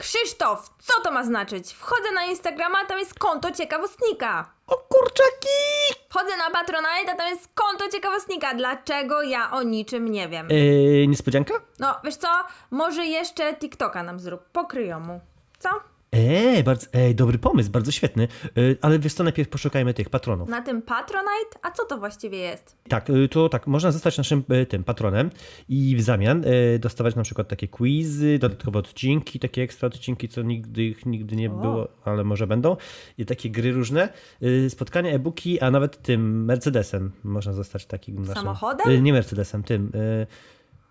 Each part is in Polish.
Krzysztof, co to ma znaczyć? Wchodzę na Instagrama, a tam jest konto ciekawostnika. O kurczaki! Wchodzę na Patronite, a tam jest konto ciekawostnika. Dlaczego ja o niczym nie wiem? Yy, niespodzianka? No, wiesz co? Może jeszcze TikToka nam zrób. Pokryją mu. Co? Ej, bardzo, ej, dobry pomysł, bardzo świetny. Yy, ale wiesz co, najpierw poszukajmy tych patronów. Na tym Patronite? A co to właściwie jest? Tak, yy, to tak, można zostać naszym yy, tym patronem i w zamian yy, dostawać na przykład takie quizy, dodatkowe odcinki, takie ekstra odcinki, co nigdy ich nigdy nie O. było, ale może będą. I takie gry różne, yy, spotkania, e-booki, a nawet tym Mercedesem można zostać takim naszym. Samochodem? Yy, nie Mercedesem, tym. Yy,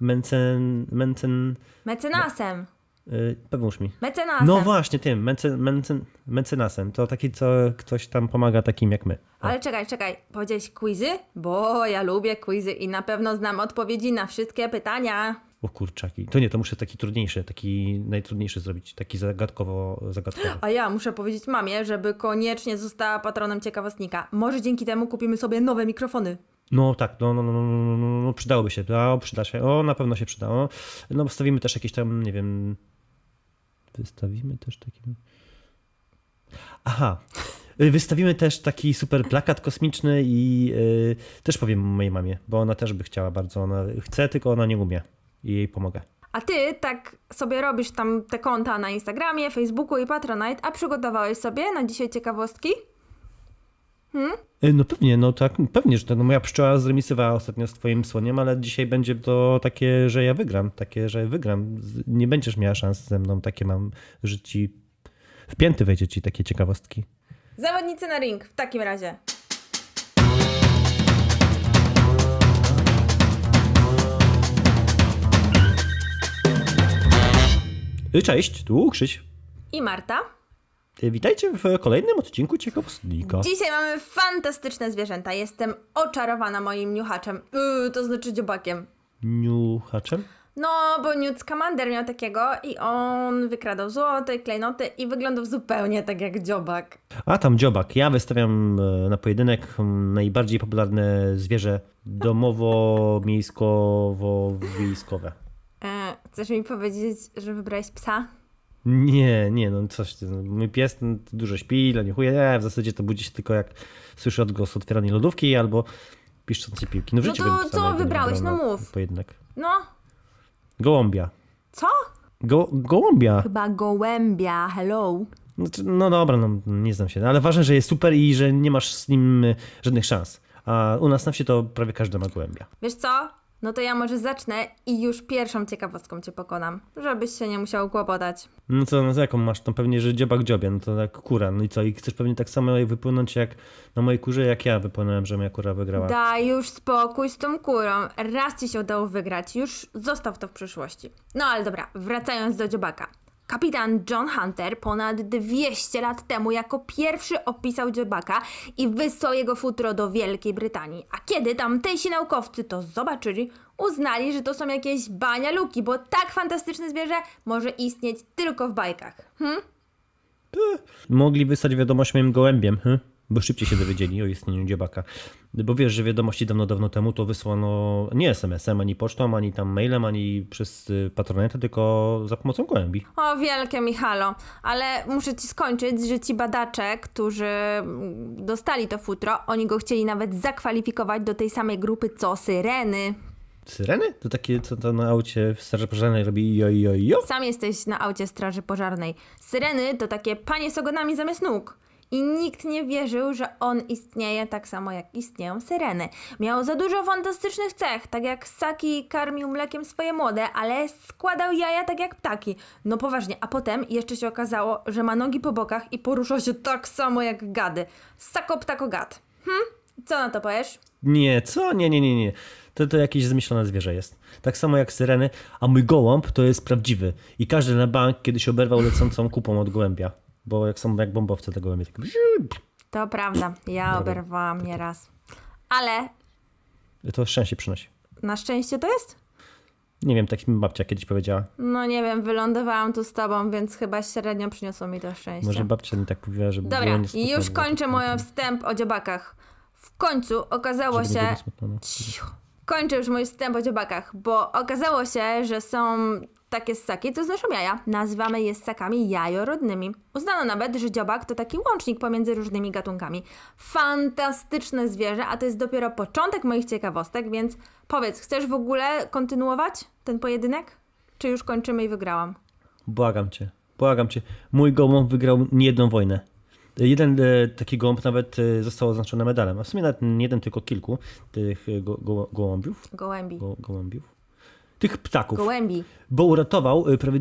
Mencen, Mencen, Mecenasem. Yy, pomóż mi. Mecenasem. No właśnie, tym, mece, mece, mecenasem. To taki, co ktoś tam pomaga takim jak my. O. Ale czekaj, czekaj. Powiedziałeś quizy? Bo ja lubię quizy i na pewno znam odpowiedzi na wszystkie pytania. O kurczaki. To nie, to muszę taki trudniejszy, taki najtrudniejszy zrobić, taki zagadkowo, zagadkowy. A ja muszę powiedzieć mamie, żeby koniecznie została patronem ciekawostnika. Może dzięki temu kupimy sobie nowe mikrofony. No tak, no, no, no, no, no, no, no przydałoby się, o, przyda się, o, na pewno się przydało. No, wstawimy też jakieś tam, nie wiem, wystawimy też taki... Aha, Y, wystawimy też taki super plakat kosmiczny i y, też powiem mojej mamie, bo ona też by chciała bardzo, ona chce, tylko ona nie umie i jej pomogę. A ty tak sobie robisz tam te konta na Instagramie, Facebooku i Patronite, a przygotowałeś sobie na dzisiaj ciekawostki? Y, No pewnie, no tak, pewnie, że to no moja pszczoła zremisowała ostatnio z twoim słoniem, ale dzisiaj będzie to takie, że ja wygram, takie, że wygram. Nie będziesz miała szans ze mną, takie mam, że ci w pięty wejdzie ci takie ciekawostki. Zawodnicy na ring, w takim razie. Y, Cześć, tu Krzyś. I Marta. Y, Witajcie w kolejnym odcinku Ciekawostnika. Dzisiaj mamy fantastyczne zwierzęta. Jestem oczarowana moim niuchaczem, yy, to znaczy dziobakiem. Niuchaczem? No, bo Newt Scamander miał takiego i on wykradał złoto i klejnoty i wyglądał zupełnie tak jak dziobak. A tam dziobak. Ja wystawiam e, na pojedynek najbardziej popularne zwierzę domowo-miejskowo-wiejskowe. E, chcesz mi powiedzieć, że wybrałeś psa? Nie, nie, no coś. ty, no, Mój pies no, dużo śpi, leniuchuje. Nie, w zasadzie to budzi się tylko jak słyszy odgłos otwieranej lodówki albo piszczącej piłki. No, w No życiu to co wybrałeś? wybrał No mów. Pojedynek. No, Gołąbia. co? Go, gołąbia. Chyba gołębia, hello. No, to- no dobra, no nie znam się, no, ale ważne, że jest super i że nie masz z nim y, żadnych szans. A u nas na wsi to prawie każdy ma gołębia. Wiesz co? No to ja może zacznę i już pierwszą ciekawostką cię pokonam, żebyś się nie musiał kłopotać. No co, no to jaką masz? No pewnie, że dziobak dziobie, no to jak kura. No i co? I chcesz pewnie tak samo wypłynąć jak na mojej kurze, jak ja wypłynąłem, że moja kura wygrała. Daj już spokój z tą kurą. Raz ci się udało wygrać, już zostaw to w przyszłości. No ale dobra, wracając do dziobaka. Kapitan John Hunter ponad 200 lat temu jako pierwszy opisał dziobaka i wysłał jego futro do Wielkiej Brytanii. A kiedy tamtejsi naukowcy to zobaczyli, uznali, że to są jakieś banialuki, bo tak fantastyczne zwierzę może istnieć tylko w bajkach. Hm? Mogli wysłać wiadomość moim gołębiem, hm? Bo szybciej się dowiedzieli o istnieniu dziobaka. Bo wiesz, że wiadomości dawno, dawno temu to wysłano nie SMS-em, ani pocztą, ani tam mailem, ani przez y, patronetę, tylko za pomocą gołębi. O, wielkie Michalo, ale muszę ci skończyć, że ci badacze, którzy mm, dostali to futro, oni go chcieli nawet zakwalifikować do tej samej grupy co syreny. Syreny? To takie, co to na aucie w Straży Pożarnej robi jo, jo, jo? Sam jesteś na aucie straży pożarnej. Syreny to takie panie z ogonami zamiast nóg. I nikt nie wierzył, że on istnieje tak samo jak istnieją syreny. Miał za dużo fantastycznych cech, tak jak Saki karmił mlekiem swoje młode, ale składał jaja tak jak ptaki. No poważnie, a potem jeszcze się okazało, że ma nogi po bokach i porusza się tak samo jak gady. Sako ptako gad. Hm? Co na to powiesz? Nie, co? Nie, nie, nie, nie. To, to jakieś zmyślone zwierzę jest. Tak samo jak syreny, a mój gołąb to jest prawdziwy. I każdy na bank kiedyś oberwał lecącą kupą od gołębia. Bo jak są jak bombowce te gołębie, tak... To prawda, ja Dobra. oberwałam nieraz. Ale To szczęście przynosi. na szczęście to jest? Nie wiem, tak mi babcia kiedyś powiedziała. No nie wiem, wylądowałam tu z tobą, więc chyba średnio przyniosło mi to szczęście. Może babcia mi tak mówiła, żeby Dobra, już kończę mój wstęp o dziobakach. W końcu okazało Żeby się... no. Kończę już mój wstęp o dziobakach, bo okazało się, że są takie ssaki, co znoszą jaja. Nazywamy je ssakami jajorodnymi. Uznano nawet, że dziobak to taki łącznik pomiędzy różnymi gatunkami. Fantastyczne zwierzę, a to jest dopiero początek moich ciekawostek, więc powiedz, chcesz w ogóle kontynuować ten pojedynek? Czy już kończymy i wygrałam? Błagam cię, błagam cię. Mój gołąb wygrał niejedną wojnę. Jeden e, taki gołąb nawet e, został oznaczony medalem, a w sumie nawet nie jeden, tylko kilku tych e, go, go, gołąbiów. Gołębi. Go, gołębiów. Tych ptaków. Gołębi. Bo uratował e, prawie.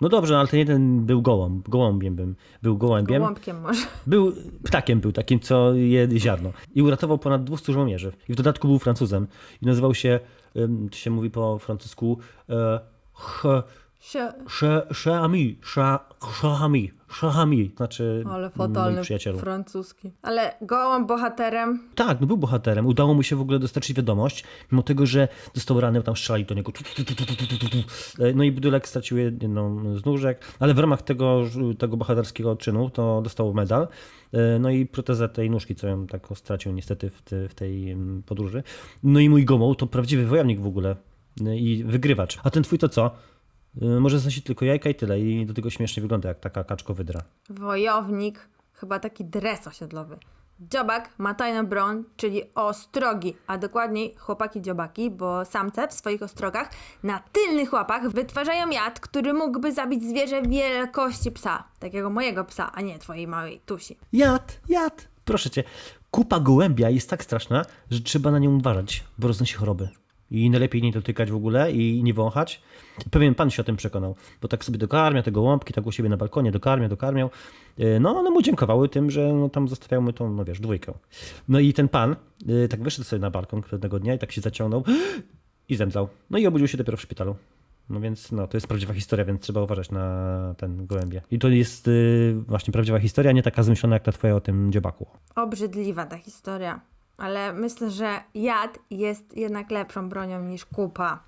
No dobrze, no ale ten jeden był gołąb, gołąbiem bym, był gołębiem. Gołąbkiem może. Był ptakiem, był takim, co je ziarno. I uratował ponad 200 żołnierzy. I w dodatku był Francuzem. I nazywał się, to się mówi po francusku, e, Ch- Sie... Che- Cheami, Cha- Chahami, Chahami, znaczy Ale fatalny przyjacielu. francuski. Ale gołąb bohaterem. Tak, no był bohaterem. Udało mu się w ogóle dostarczyć wiadomość, mimo tego, że dostał rany, tam strzelali do niego. No i Budulek stracił jedną z nóżek, ale w ramach tego, tego bohaterskiego czynu to dostał medal. E, No i protezę tej nóżki, co ją tak stracił niestety w, te, w tej mm, podróży. No i mój gomoł to prawdziwy wojownik w ogóle e, i wygrywacz. A ten twój to co? E, Może znosić tylko jajka i tyle i do tego śmiesznie wygląda jak taka kaczko wydra. Wojownik. Chyba taki dres osiedlowy. Dziobak ma tajną broń, czyli ostrogi, a dokładniej chłopaki dziobaki, bo samce w swoich ostrogach na tylnych łapach wytwarzają jad, który mógłby zabić zwierzę wielkości psa. Takiego mojego psa, a nie twojej małej tusi. Jad, jad. Proszę cię, kupa gołębia jest tak straszna, że trzeba na nią uważać, bo roznosi choroby. I najlepiej nie dotykać w ogóle i nie wąchać. Pewien pan się o tym przekonał, bo tak sobie dokarmia te gołąbki, tak u siebie na balkonie dokarmiał, dokarmiał. Yy, No, one mu dziękowały tym, że no, tam zostawiały mu tą, no wiesz, dwójkę. No i ten pan yy, tak wyszedł sobie na balkon pewnego dnia i tak się zaciągnął i zemdlał. No i obudził się dopiero w szpitalu. No więc no, to jest prawdziwa historia, więc trzeba uważać na ten gołębie. I to jest yy, właśnie prawdziwa historia, nie taka zmyślona jak ta twoja o tym dziobaku. Obrzydliwa ta historia, ale myślę, że jad jest jednak lepszą bronią niż kupa.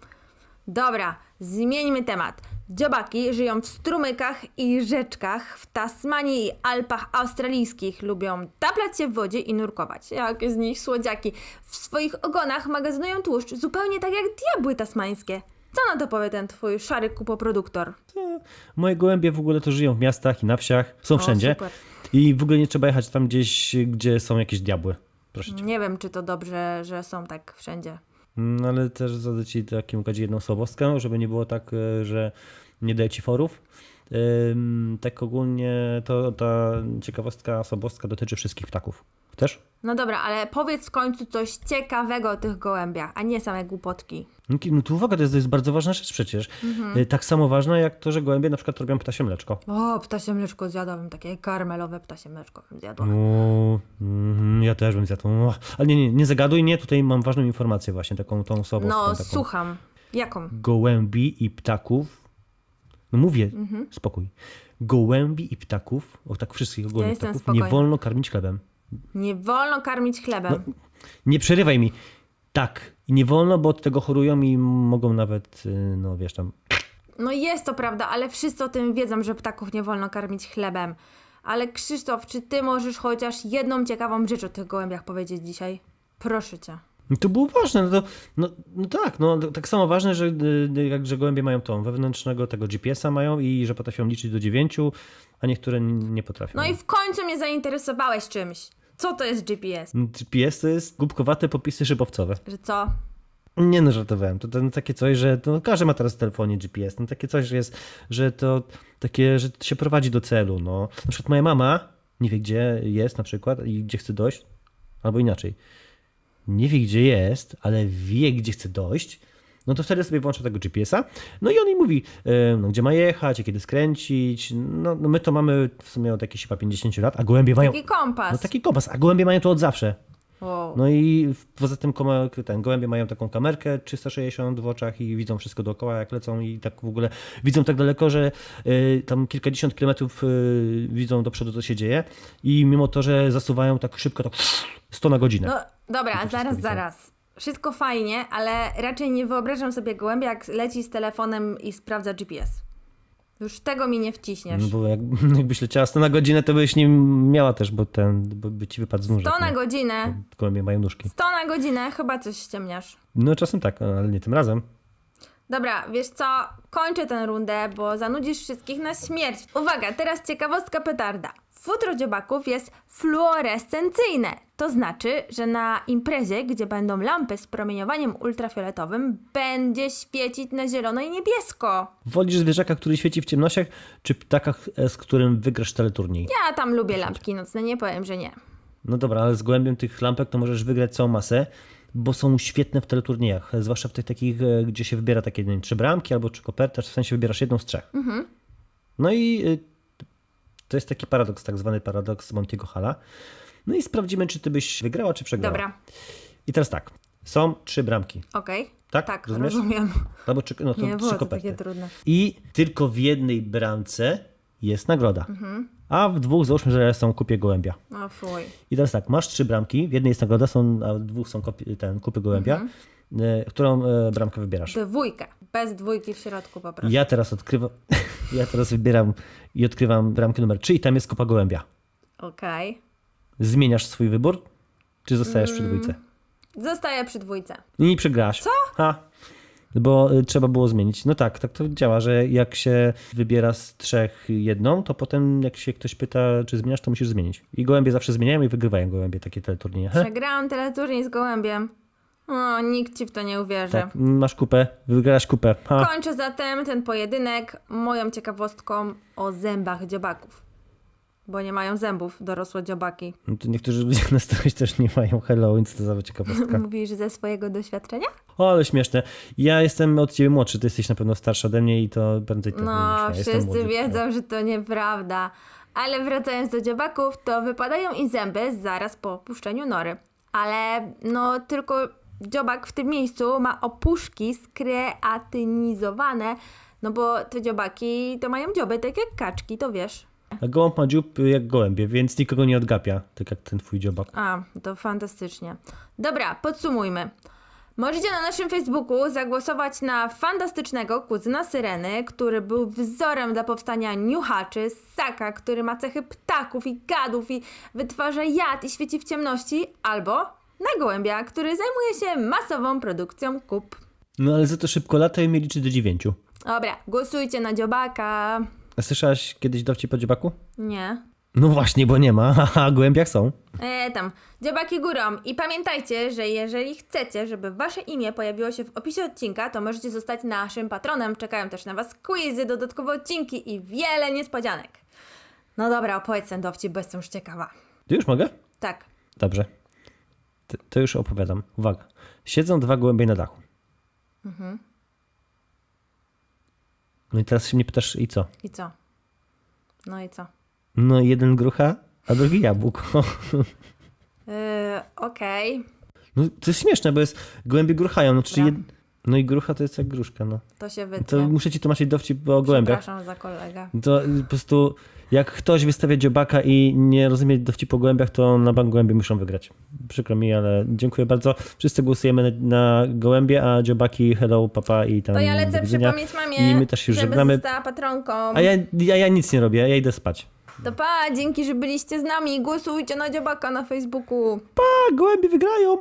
Dobra, zmieńmy temat. Dziobaki żyją w strumykach i rzeczkach w Tasmanii i Alpach australijskich. Lubią taplać się w wodzie i nurkować. Jakie z nich słodziaki. W swoich ogonach magazynują tłuszcz, zupełnie tak jak diabły tasmańskie. Co na to powie ten twój szary kupoproduktor? To moje gołębie w ogóle to żyją w miastach i na wsiach, są O, wszędzie. super. I w ogóle nie trzeba jechać tam gdzieś, gdzie są jakieś diabły. Proszę cię. Nie wiem, czy to dobrze, że są tak wszędzie. No ale też zadać ci takim układzie jedną słabostkę, żeby nie było tak, e, że nie daje ci forów. Tak ogólnie to ta ciekawostka, słabostka dotyczy wszystkich ptaków. Też? No dobra, ale powiedz w końcu coś ciekawego o tych gołębiach, a nie same głupotki. No No tu uwaga, to jest, to jest bardzo ważna rzecz przecież. Mhm. Y, Tak samo ważna jak to, że gołębie na przykład robią ptasie mleczko. O, ptasie mleczko zjadłabym, takie karmelowe ptasie mleczko bym zjadła. No, ja też bym zjadł. Ale nie, nie, nie zagaduj, nie, tutaj mam ważną informację właśnie, taką tą słabą. No, taką. słucham. Jaką? Gołębi i ptaków, no mówię, Mhm. spokój. Gołębi i ptaków, o tak wszystkich ogólnie jestem ptaków, nie wolno karmić chlebem. Nie wolno karmić chlebem. Nie przerywaj mi. Tak, nie wolno, bo od tego chorują i mogą nawet, y, no wiesz tam, No jest to prawda, ale wszyscy o tym wiedzą, że ptaków nie wolno karmić chlebem. Ale Krzysztof, czy ty możesz chociaż jedną ciekawą rzecz o tych gołębiach powiedzieć dzisiaj? Proszę cię. No to było ważne, no, to, no, no tak, no tak samo ważne, że, y, jak, że gołębie mają tą wewnętrznego tego GPS-a mają i że potrafią liczyć do dziewięciu, a niektóre nie potrafią. No i w końcu mnie zainteresowałeś czymś. Co to jest GPS? GPS to jest głupkowate popisy szybowcowe. Że co? Nie no, żartowałem. To, to takie coś, że to każdy ma teraz w telefonie GPS. No takie coś, że jest, że to takie, że to się prowadzi do celu. No. Na przykład moja mama nie wie, gdzie jest na przykład i gdzie chce dojść, albo inaczej. Nie wie, gdzie jest, ale wie, gdzie chce dojść. No to wtedy sobie włącza tego GPS-a. No i on jej mówi, no, gdzie ma jechać, kiedy skręcić. No, no my to mamy w sumie od jakichś chyba 50 lat, a gołębie mają. Taki kompas. No taki kompas, a gołębie mają to od zawsze. Wow. No i poza tym ten, gołębie mają taką kamerkę 360 w oczach i widzą wszystko dookoła, jak lecą i tak w ogóle widzą tak daleko, że y, tam kilkadziesiąt kilometrów y, widzą do przodu, co się dzieje i mimo to, że zasuwają tak szybko, tak 100 na godzinę. No dobra, zaraz, zaraz. Wszystko fajnie, ale raczej nie wyobrażam sobie gołębia, jak leci z telefonem i sprawdza GPS. Już tego mi nie wciśniesz. No bo jak, jakbyś leciała 100 na godzinę, to byś nie miała też, bo ten, bo by ci wypadł z nóżek. 100 na no. godzinę. Gołębie mają nóżki. 100 na godzinę, chyba coś ściemniasz. No czasem tak, ale nie tym razem. Dobra, wiesz co? Kończę tę rundę, bo zanudzisz wszystkich na śmierć. Uwaga, teraz ciekawostka petarda. Futro dziobaków jest fluorescencyjne. To znaczy, że na imprezie, gdzie będą lampy z promieniowaniem ultrafioletowym, będzie świecić na zielono i niebiesko. Wolisz zwierzaka, który świeci w ciemnościach, czy ptaka, e, z którym wygrasz teleturniej? Ja tam lubię lampki nocne, nie powiem, że nie. No dobra, ale z głębiem tych lampek to możesz wygrać całą masę, bo są świetne w teleturniejach, zwłaszcza w tych takich, e, gdzie się wybiera takie nie wiem, trzy bramki albo trzy koperty, w sensie wybierasz jedną z trzech. No i to jest taki paradoks, tak zwany paradoks Montiego Hala. No i sprawdzimy, czy ty byś wygrała, czy przegrała. Dobra, I teraz tak, są trzy bramki, okej. tak? Tak, Rozumiesz? rozumiem. Albo trzy, no to Nie trzy było takie trudne. I tylko w jednej bramce jest nagroda. Mhm. A w dwóch załóżmy, że są kupie gołębia. O fuj. I teraz tak, masz trzy bramki, w jednej jest nagroda, są, a w dwóch są kopie, ten, kupy gołębia. Mhm. E, którą e, bramkę wybierasz? Dwójkę. Bez dwójki w środku po prostu. Ja teraz odkrywam, ja teraz wybieram i odkrywam bramkę numer 3 i tam jest kopa gołębia. Okej. Zmieniasz swój wybór, czy zostajesz Mm. przy dwójce? Zostaję przy dwójce. I przegrałaś. Co? Ha. Bo y, trzeba było zmienić. No tak, tak to działa, że jak się wybiera z trzech jedną, to potem jak się ktoś pyta, czy zmieniasz, to musisz zmienić. I gołębie zawsze zmieniają i wygrywają gołębie takie teleturnieje. Przegrałam teleturniej z gołębiem. O, nikt ci w to nie uwierzy. Tak, masz kupę, wygrałaś kupę. Ha. Kończę zatem ten pojedynek moją ciekawostką o zębach dziobaków. Bo nie mają zębów dorosłe dziobaki. No to niektórzy ludzie na starość też nie mają hello, więc to za ciekawostka. Mówisz ze swojego doświadczenia? O, ale śmieszne. Ja jestem od ciebie młodszy, ty jesteś na pewno starsza ode mnie i to prędzej też No. Jestem wszyscy młodziutki. wiedzą, że to nieprawda. Ale wracając do dziobaków, to wypadają im zęby zaraz po opuszczeniu nory. Ale no tylko dziobak w tym miejscu ma opuszki skreatynizowane, no bo te dziobaki to mają dzioby tak jak kaczki, to wiesz. A gołąb ma dziób jak gołębie, więc nikogo nie odgapia, tak jak ten twój dziobak. A, to fantastycznie. Dobra, podsumujmy. Możecie na naszym Facebooku zagłosować na fantastycznego kuzyna Syreny, który był wzorem dla powstania niuchaczy, ssaka, który ma cechy ptaków i gadów i wytwarza jad i świeci w ciemności, albo na gołębia, który zajmuje się masową produkcją kup. No ale za to szybko lata i mnie liczy do dziewięciu. Dobra, głosujcie na dziobaka. Słyszałaś kiedyś dowcip o dziobaku? Nie. No właśnie, bo nie ma, a gołębiach są. E, tam, dziobaki górą. I pamiętajcie, że jeżeli chcecie, żeby wasze imię pojawiło się w opisie odcinka, to możecie zostać naszym patronem. Czekają też na was quizy, dodatkowe odcinki i wiele niespodzianek. No dobra, opowiedz ten dowcip, bo jestem już ciekawa. Ty już mogę? Tak. Dobrze. To, to już opowiadam. Uwaga. Siedzą dwa gołębie na dachu. No i teraz się mnie pytasz, i co? I co? No i co? No jeden grucha, a drugi jabłko. Yy, Okej, No to jest śmieszne, bo jest gołębie gruchają, no czyli jed... No i grucha to jest jak gruszka, no. to się To wytnie. muszę ci tłumaczyć dowcip o gołębiach. Przepraszam za kolegę. To po prostu jak ktoś wystawia dziobaka i nie rozumie dowcipu o gołębiach, to na bank gołębie muszą wygrać. Przykro mi, ale dziękuję bardzo. Wszyscy głosujemy na, na gołębie, a dziobaki hello, papa i tam To ja lecę przypomnieć mamie, I my też już żeby żegnamy. została patronką. A ja, ja, ja nic nie robię, ja idę spać. To pa, dzięki, że byliście z nami. Głosujcie na dziobaka na Facebooku. A, gołębie wygrają!